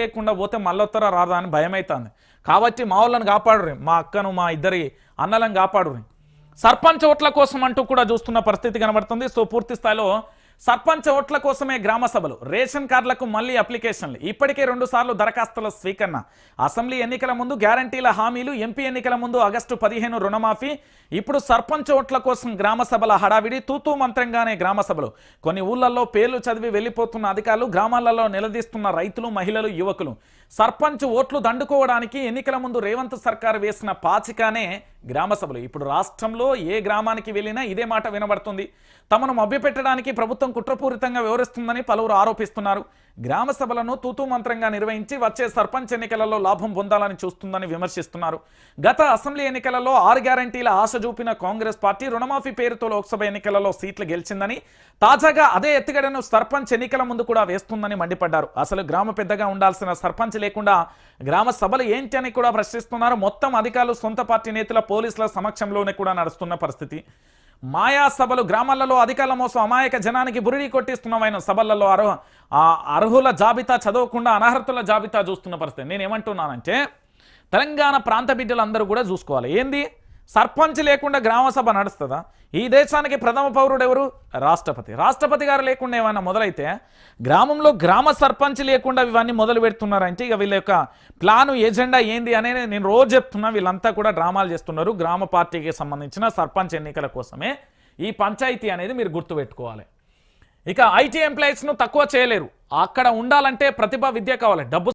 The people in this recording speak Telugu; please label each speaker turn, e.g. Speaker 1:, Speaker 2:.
Speaker 1: లేకుండా పోతే మళ్ళొత్తర రాదా అని భయం అవుతుంది కాబట్టి మా వాళ్ళని కాపాడురి మా అక్కను మా ఇద్దరి అన్నలను కాపాడురి సర్పంచ్ ఓట్ల కోసం అంటూ కూడా చూస్తున్న పరిస్థితి కనబడుతుంది. సో పూర్తి స్థాయిలో సర్పంచ్ ఓట్ల కోసమే గ్రామ సభలు రేషన్ కార్డులకు మళ్ళీ అప్లికేషన్లు. ఇప్పటికే రెండు సార్లు దరఖాస్తుల స్వీకరణ. అసెంబ్లీ ఎన్నికల ముందు గ్యారంటీల హామీలు ఎంపీ ఎన్నికల ముందు ఆగస్టు పదిహేను రుణమాఫీ. ఇప్పుడు సర్పంచ్ ఓట్ల కోసం గ్రామ సభల హడావిడి తూతూ మంత్రంగానే గ్రామ సభలు. కొన్ని ఊళ్ళల్లో పేర్లు చదివి వెళ్ళిపోతున్న అధికారులు గ్రామాలలో నిలదీస్తున్న రైతులు మహిళలు యువకులు. సర్పంచ్ ఓట్లు దండుకోవడానికి ఎన్నికల ముందు రేవంత్ సర్కార్ వేసిన పాచికానే గ్రామ సభలు. ఇప్పుడు రాష్ట్రంలో ఏ గ్రామానికి వెళ్ళినా ఇదే మాట వినబడుతుంది. తమను మభ్యపెట్టడానికి ప్రభుత్వం కుట్రపూరితంగా వివరిస్తుందని పలువురు ఆరోపిస్తున్నారు. గ్రామ సభలను తూతూ మంత్రంగా నిర్వహించి వచ్చే సర్పంచ్ ఎన్నికలలో లాభం పొందాలని చూస్తుందని విమర్శిస్తున్నారు. గత అసెంబ్లీ ఎన్నికలలో ఆరు గ్యారంటీల ఆశ చూపిన కాంగ్రెస్ పార్టీ రుణమాఫీ పేరుతో లోక్సభ ఎన్నికలలో సీట్లు గెలిచిందని తాజాగా అదే ఎత్తుగడను సర్పంచ్ ఎన్నికల ముందు కూడా వేస్తుందని మండిపడ్డారు. అసలు గ్రామ పెద్దగా ఉండాల్సిన సర్పంచ్ లేకుండా గ్రామ సభలు ఏంటి అని కూడా ప్రశ్నిస్తున్నారు. మొత్తం అధికారులు సొంత పార్టీ నేతల పోలీసుల సమక్షంలోనే కూడా నడుస్తున్న పరిస్థితి. మాయా సభలు గ్రామాలలో అధికారుల మోసం అమాయక జనానికి బురిడి కొట్టిస్తున్నమైన సభలలో అర్హ ఆ అర్హుల జాబితా చదవకుండా అనర్హతుల జాబితా చూస్తున్న పరిస్థితి. నేను ఏమంటున్నానంటే తెలంగాణ ప్రాంత బిడ్డలందరూ కూడా చూసుకోవాలి. ఏంది? సర్పంచ్ లేకుండా గ్రామ సభ నడుస్తుందా? ఈ దేశానికి ప్రథమ పౌరుడు ఎవరు? రాష్ట్రపతి. రాష్ట్రపతి గారు లేకుండా ఏమైనా మొదలైతే గ్రామంలో గ్రామ సర్పంచ్ లేకుండా ఇవన్నీ మొదలు పెడుతున్నారంటే ఇక వీళ్ళ యొక్క ప్లాను ఎజెండా ఏంది అనేది నేను రోజు చెప్తున్నా. వీళ్ళంతా కూడా డ్రామాలు చేస్తున్నారు. గ్రామ పార్టీకి సంబంధించిన సర్పంచ్ ఎన్నికల కోసమే ఈ పంచాయతీ అనేది మీరు గుర్తుపెట్టుకోవాలి. ఇక ఐటీ ఎంప్లాయీస్ను తక్కువ చేయలేరు. అక్కడ ఉండాలంటే ప్రతిభ విద్య కావాలి. డబ్బు